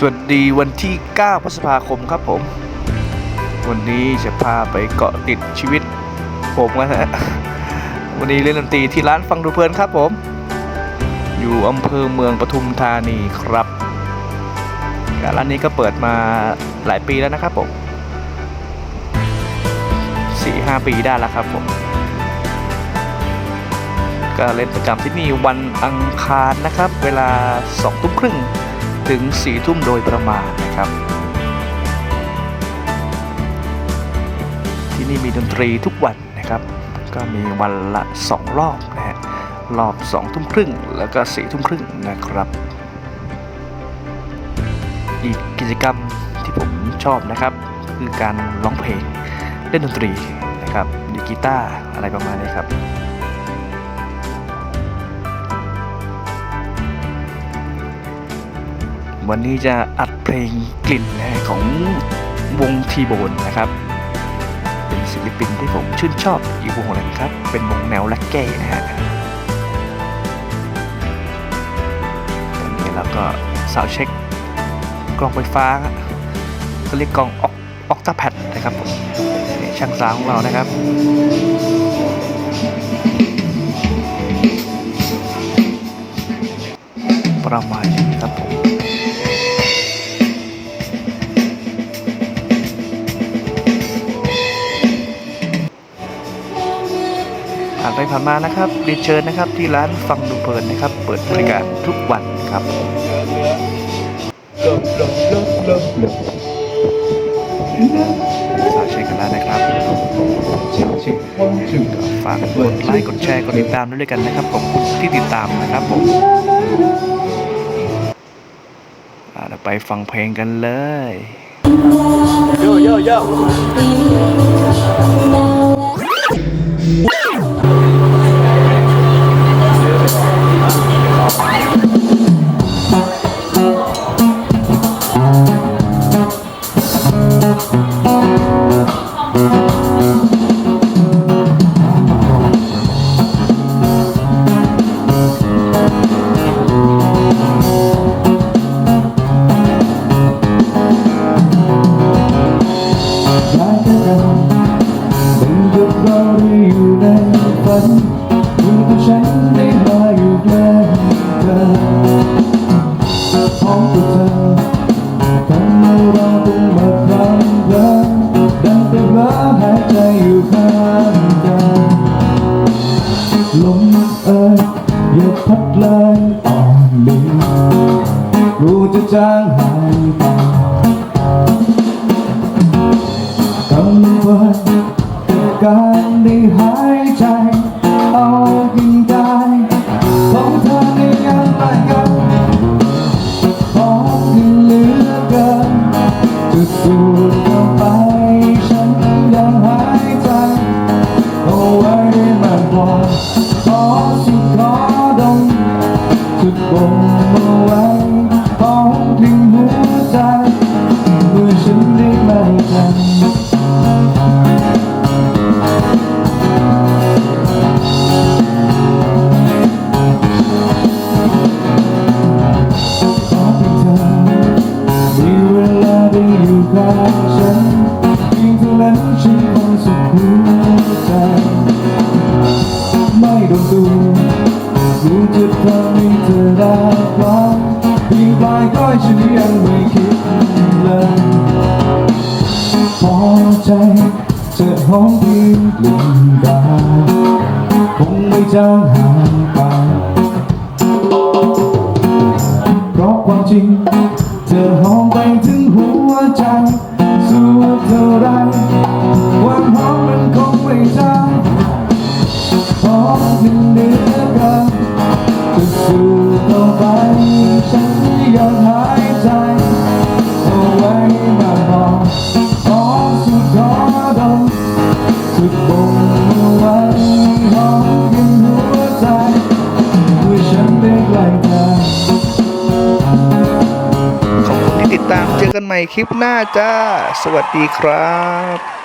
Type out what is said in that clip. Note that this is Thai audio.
สวัสดีวันที่ 9 พฤษภาคมครับผม วันนี้จะพาไปเกาะติดชีวิตผมนะฮะ วันนี้เล่นดนตรีที่ร้านฟังดูเพลินครับผม อยู่อำเภอเมืองปทุมธานีครับ ร้านนี้ก็เปิดมาหลายปีแล้วนะครับผม 4-5 ปีได้แล้วครับผม ก็เล่นประจำที่นี่วันอังคารนะครับ เวลา2ทุ่มครึ่ง ถึง4ทุ่มโดยประมาณนะครับ ที่นี่มีดนตรีทุกวันนะครับ ก็มีวันละ 2 รอบนะฮะรอบ2ทุ่มครึ่งแล้วก็4ทุ่มครึ่งนะครับ อีกกิจกรรมที่ผมชอบนะครับ คือการร้องเพลงเล่นดนตรีนะครับดีกีตาร์อะไรประมาณนี้ครับ วันนี้จะอัดเพลงกลิ่นนะฮะของวงทีโบนนะครับ เป็นศิลปินที่ผมชื่นชอบอีกวงหนึ่งครับ เป็นวงแนวแร็กเก้นะฮะตอนนี้เราก็สาวเช็คกล้องไฟฟ้าก็เรียกกล้องออกออกตาแพดนะครับผมช่างสาวของเรานะครับประมาณนี้ครับผม ผ่านไปผ่านมานะครับเรียนเชิญนะครับที่ร้านฟังดูเพลินนะครับ เปิดบริการทุกวันครับสาวเช็คกันแล้วนะครับฝากกดไลค์กดแชร์กดติดตามด้วยกันนะครับขอบคุณที่ติดตามนะครับผมอ่าเราไปฟังเพลงกันเลยโยโยโย พัดเลยอ่อนลีรู้จะจางหายไปกำลังการได้หาย ไว้ของทิ้งหัวใจเมื่อฉันได้ไม่ทันขอเพียงเธอมีเวลาได้อยู่ข้างฉัน รู้จะทำให้เธอได้ความเพียงปลายก้อยฉันยังไม่คิดเลยพอใจจะหอมเพียงกลิ่นกายคงไม่จางหายไปเพราะความจริง เธอหอมไปถึงหัวใจ สู้เท่าไร หอมถึงเหนือกินจะสู้ต่อไปฉันยังหายใจเอาไว้มาบอกขอสุดขอดมสุดบงเอาไว้หอมกินหัวใจเมื่อฉันได้ใกล้เธอขอบคุณที่ติดตามเจอกันใหม่คลิปหน้าจ้า สวัสดีครับ